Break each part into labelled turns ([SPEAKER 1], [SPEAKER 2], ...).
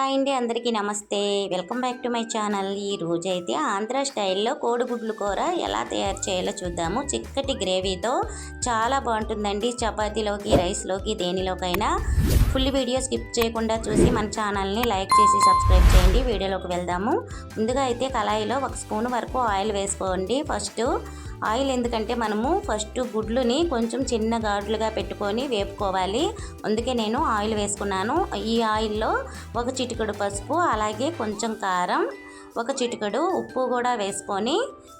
[SPEAKER 1] Hi అండి అందరికీ నమస్తే. Welcome back to my channel. ఈ రోజైతే ఆంధ్ర స్టైల్లో కోడిగుడ్లు కూర ఎలా తయారు చేయాలో చూద్దాము. చిక్కటి గ్రేవీతో చాలా బాగుంటుందండి. చపాతీలోకి రైస్లోకి దేనిలోకైనా. ఫుల్ వీడియో స్కిప్ చేయకుండా చూసి మన ఛానల్ని లైక్ చేసి సబ్స్క్రైబ్ చేయండి. వీడియోలోకి వెళ్దాము. ముందుగా అయితే కళాయిలో ఒక స్పూన్ వరకు ఆయిల్ వేసుకోండి. ఫస్ట్ ఆయిల్ ఎందుకంటే మనము ఫస్ట్ గుడ్లుని కొంచెం చిన్న గాడ్లుగా పెట్టుకొని వేపుకోవాలి. అందుకే నేను ఆయిల్ వేసుకున్నాను. ఈ ఆయిల్లో ఒక చిటికెడు పసుపు అలాగే కొంచెం కారం ఒక చిటికెడు ఉప్పు కూడా వేసుకొని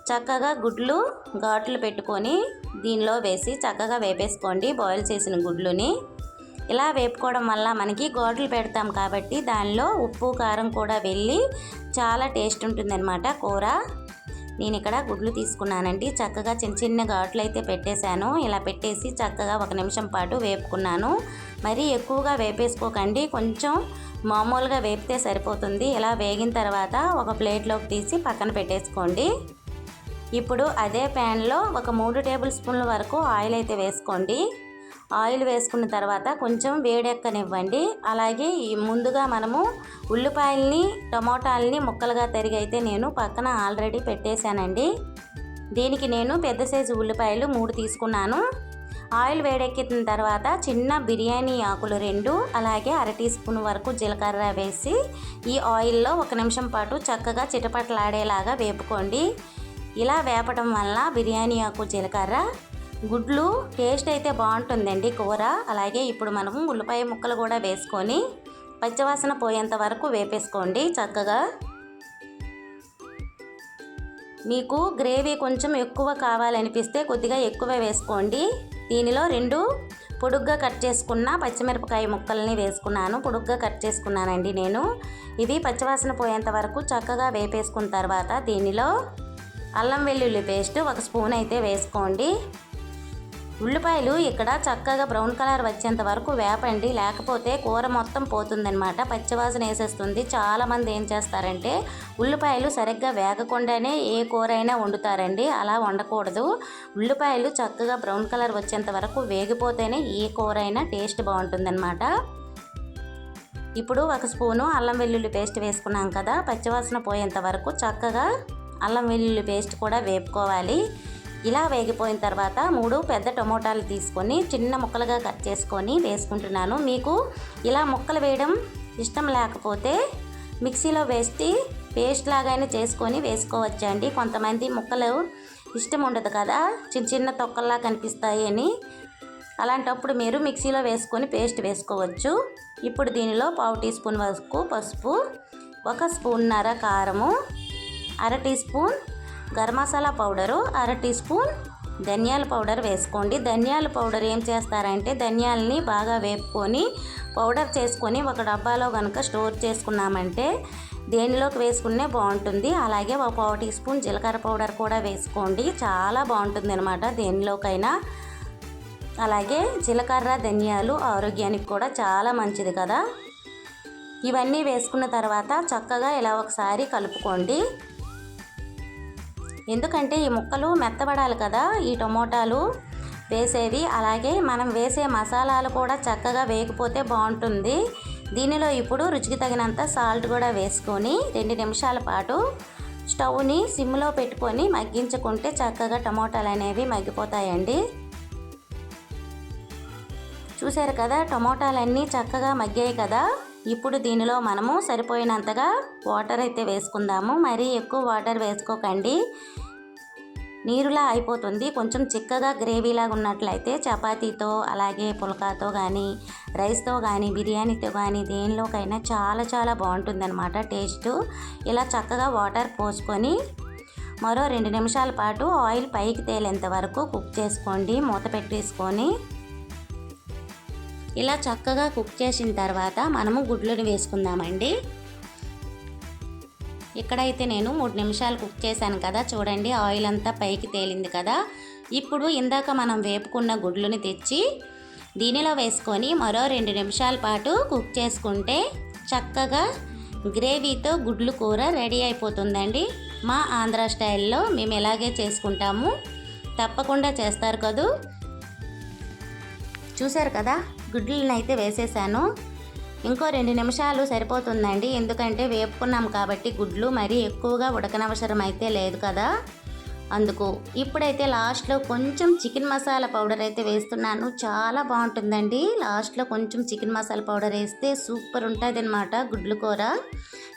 [SPEAKER 1] చక్కగా గుడ్లు ఘాట్లు పెట్టుకొని దీనిలో వేసి చక్కగా వేపేసుకోండి బాయిల్ చేసిన గుడ్లుని. ఇలా వేపుకోవడం వల్ల మనకి గోడలు పెడతాం కాబట్టి దానిలో ఉప్పు కారం కూడా వెళ్ళి చాలా టేస్ట్ ఉంటుందన్నమాట కూర. నేను ఇక్కడ గుడ్లు తీసుకున్నానండి. చక్కగా చిన్న చిన్న ఘాట్లు అయితే పెట్టేశాను. ఇలా పెట్టేసి చక్కగా ఒక నిమిషం పాటు వేపుకున్నాను. మరీ ఎక్కువగా వేపేసుకోకండి. కొంచెం మామూలుగా వేపితే సరిపోతుంది. ఇలా వేగిన తర్వాత ఒక ప్లేట్లోకి తీసి పక్కన పెట్టేసుకోండి. ఇప్పుడు అదే ప్యాన్లో ఒక మూడు టేబుల్ స్పూన్ల వరకు ఆయిల్ అయితే వేసుకోండి. ఆయిల్ వేసుకున్న తర్వాత కొంచెం వేడెక్కనివ్వండి. అలాగే ఈ ముందుగా మనము ఉల్లిపాయల్ని టమోటాలని ముక్కలుగా తరిగి అయితే నేను పక్కన ఆల్రెడీ పెట్టేశానండి. దీనికి నేను పెద్ద సైజు ఉల్లిపాయలు మూడు తీసుకున్నాను. ఆయిల్ వేడెక్కిన తర్వాత చిన్న బిర్యానీ ఆకులు రెండు అలాగే అర టీ స్పూన్ వరకు జీలకర్ర వేసి ఈ ఆయిల్లో ఒక నిమిషం పాటు చక్కగా చిటపటలాడేలాగా వేపుకోండి. ఇలా వేపడం వల్ల బిర్యానీ ఆకు జీలకర్ర గుడ్లు టేస్ట్ అయితే బాగుంటుందండి కూర. అలాగే ఇప్పుడు మనము ఉల్లిపాయ ముక్కలు కూడా వేసుకొని పచ్చివాసన పోయేంత వరకు వేపేసుకోండి చక్కగా. మీకు గ్రేవీ కొంచెం ఎక్కువ కావాలనిపిస్తే కొద్దిగా ఎక్కువ వేసుకోండి. దీనిలో రెండు పొడుగ్గా కట్ చేసుకున్న పచ్చిమిరపకాయ ముక్కల్ని వేసుకున్నాను. పొడుగ్గా కట్ చేసుకున్నానండి నేను. ఇవి పచ్చివాసన పోయేంత వరకు చక్కగా వేపేసుకున్న తర్వాత దీనిలో అల్లం వెల్లుల్లి పేస్ట్ ఒక స్పూన్ అయితే వేసుకోండి. ఉల్లిపాయలు ఇక్కడ చక్కగా బ్రౌన్ కలర్ వచ్చేంత వరకు వేపండి. లేకపోతే కూర మొత్తం పోతుందనమాట పచ్చివాసన వేసేస్తుంది. చాలామంది ఏం చేస్తారంటే ఉల్లిపాయలు సరిగ్గా వేగకుండానే ఏ కూర అయినా వండుతారండి. అలా వండకూడదు. ఉల్లిపాయలు చక్కగా బ్రౌన్ కలర్ వచ్చేంత వరకు వేగిపోతేనే ఏ కూర అయినా టేస్ట్ బాగుంటుందన్నమాట. ఇప్పుడు ఒక స్పూను అల్లం వెల్లుల్లి పేస్ట్ వేసుకున్నాం కదా. పచ్చివాసన పోయేంత వరకు చక్కగా అల్లం వెల్లుల్లి పేస్ట్ కూడా వేపుకోవాలి. ఇలా వేగిపోయిన తర్వాత మూడు పెద్ద టమోటాలు తీసుకొని చిన్న ముక్కలుగా కట్ చేసుకొని వేసుకుంటున్నాను. మీకు ఇలా ముక్కలు వేయడం ఇష్టం లేకపోతే మిక్సీలో వేసి పేస్ట్ లాగానే చేసుకొని వేసుకోవచ్చండి. కొంతమంది ముక్కలు ఇష్టం ఉండదు కదా చిన్న చిన్న తొక్కల్లా కనిపిస్తాయి అని. అలాంటప్పుడు మీరు మిక్సీలో వేసుకొని పేస్ట్ వేసుకోవచ్చు. ఇప్పుడు దీనిలో పావు టీ స్పూన్ వరకు పసుపు ఒక స్పూన్నర కారము అర teaspoon garam masala powder అర టీ స్పూన్ ధనియాల పౌడర్ వేసుకోండి. ధనియాల పౌడర్ ఏం చేస్తారంటే ధనియాలని బాగా వేపుకొని పౌడర్ చేసుకొని ఒక డబ్బాలో కనుక స్టోర్ చేసుకున్నామంటే దేనిలోకి వేసుకునే బాగుంటుంది. అలాగే ఒక పావు టీ స్పూన్ జీలకర్ర పౌడర్ కూడా వేసుకోండి. చాలా బాగుంటుంది అనమాట దేనిలోకైనా. అలాగే జీలకర్ర ధనియాలు ఆరోగ్యానికి కూడా చాలా మంచిది కదా. ఇవన్నీ వేసుకున్న తర్వాత చక్కగా ఇలా ఒకసారి కలుపుకోండి. ఎందుకంటే ఈ ముక్కలు మెత్తబడాలి కదా ఈ టమోటాలు వేసేవి. అలాగే మనం వేసే మసాలాలు కూడా చక్కగా వేగిపోతే బాగుంటుంది. దీనిలో ఇప్పుడు రుచికి తగినంత సాల్ట్ కూడా వేసుకొని రెండు నిమిషాల పాటు స్టవ్ని సిమ్లో పెట్టుకొని మగ్గించుకుంటే చక్కగా టమోటాలు అనేవి మగ్గిపోతాయండి. చూసారు కదా టమోటాలన్నీ చక్కగా మగ్గాయి కదా. ఇప్పుడు దీనిలో మనము సరిపోయినంతగా వాటర్ అయితే వేసుకుందాము. మరీ ఎక్కువ వాటర్ వేసుకోకండి. నీరులా అయిపోతుంది. కొంచెం చిక్కగా గ్రేవీలాగా ఉన్నట్లయితే చపాతీతో అలాగే పుల్కాతో కానీ రైస్తో కానీ బిర్యానీతో కానీ దేనిలోకైనా చాలా చాలా బాగుంటుందన్నమాట టేస్ట్. ఇలా చక్కగా వాటర్ పోసుకొని మరో రెండు నిమిషాల పాటు ఆయిల్ పైకి తేలేంత వరకు కుక్ చేసుకోండి. మూత పెట్టేసుకొని ఇలా చక్కగా కుక్ చేసిన తర్వాత మనము గుడ్లను వేసుకుందామండి. ఇక్కడైతే నేను మూడు నిమిషాలు కుక్ చేశాను కదా చూడండి ఆయిల్ అంతా పైకి తేలింది కదా. ఇప్పుడు ఇందాక మనం వేపుకున్న గుడ్లను తెచ్చి దీనిలో వేసుకొని మరో రెండు నిమిషాల పాటు కుక్ చేసుకుంటే చక్కగా గ్రేవీతో గుడ్లు కూర రెడీ అయిపోతుందండి. మా ఆంధ్ర స్టైల్లో మేము ఇలాగే చేసుకుంటాము. తప్పకుండా చేస్తారు కదూ? చూశారు కదా? గుడ్లను అయితే వేసేసాను. ఇంకో రెండు నిమిషాలు సరిపోతుందండి. ఎందుకంటే వేపుకున్నాం కాబట్టి గుడ్లు మరీ ఎక్కువగా ఉడకనవసరం అయితే లేదు కదా. అందుకు ఇప్పుడైతే లాస్ట్లో కొంచెం చికెన్ మసాలా పౌడర్ అయితే వేస్తున్నాను. చాలా బాగుంటుందండి. లాస్ట్లో కొంచెం చికెన్ మసాలా పౌడర్ వేస్తే సూపర్ ఉంటుంది అనమాట గుడ్లు కూర.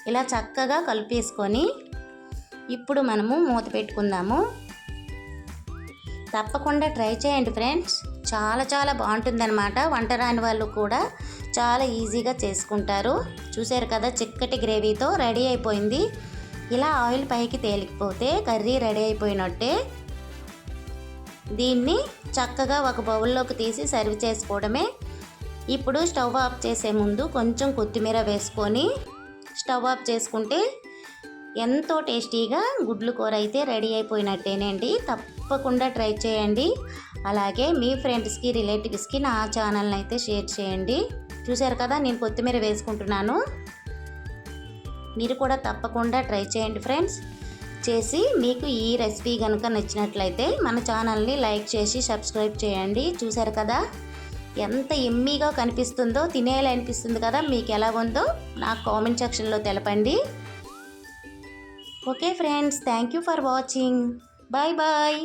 [SPEAKER 1] ఇలా చక్కగా కలిపేసుకొని ఇప్పుడు మనము మూత పెట్టుకుందాము. తప్పకుండా ట్రై చేయండి ఫ్రెండ్స్. చాలా చాలా బాగుంటుందన్నమాట. వంట రాని వాళ్ళు కూడా చాలా ఈజీగా చేసుకుంటారు. చూసారు కదా చిక్కటి గ్రేవీతో రెడీ అయిపోయింది. ఇలా ఆయిల్ పైకి తేలికపోతే కర్రీ రెడీ అయిపోయినట్టే. దీన్ని చక్కగా ఒక బౌల్లోకి తీసి సర్వ్ చేసుకోవడమే. ఇప్పుడు స్టవ్ ఆఫ్ చేసే ముందు కొంచెం కొత్తిమీర వేసుకొని స్టవ్ ఆఫ్ చేసుకుంటే ఎంతో టేస్టీగా గుడ్లు కూర అయితే రెడీ అయిపోయినట్టేనండి. తప్పకుండా ట్రై చేయండి. అలాగే మీ ఫ్రెండ్స్కి రిలేటివ్స్కి నా ఛానల్ని అయితే షేర్ చేయండి. చూశారు కదా నేను కొత్తిమీర వేసుకుంటున్నాను. మీరు కూడా తప్పకుండా ట్రై చేయండి ఫ్రెండ్స్. చేసి మీకు ఈ రెసిపీ కనుక నచ్చినట్లయితే మన ఛానల్ని లైక్ చేసి సబ్స్క్రైబ్ చేయండి. చూశారు కదా ఎంత ఎమ్మీగా కనిపిస్తుందో తినేలా అనిపిస్తుంది కదా మీకు ఎలా ఉందో నాకు కామెంట్ సెక్షన్లో తెలపండి. okay friends thank you for watching bye bye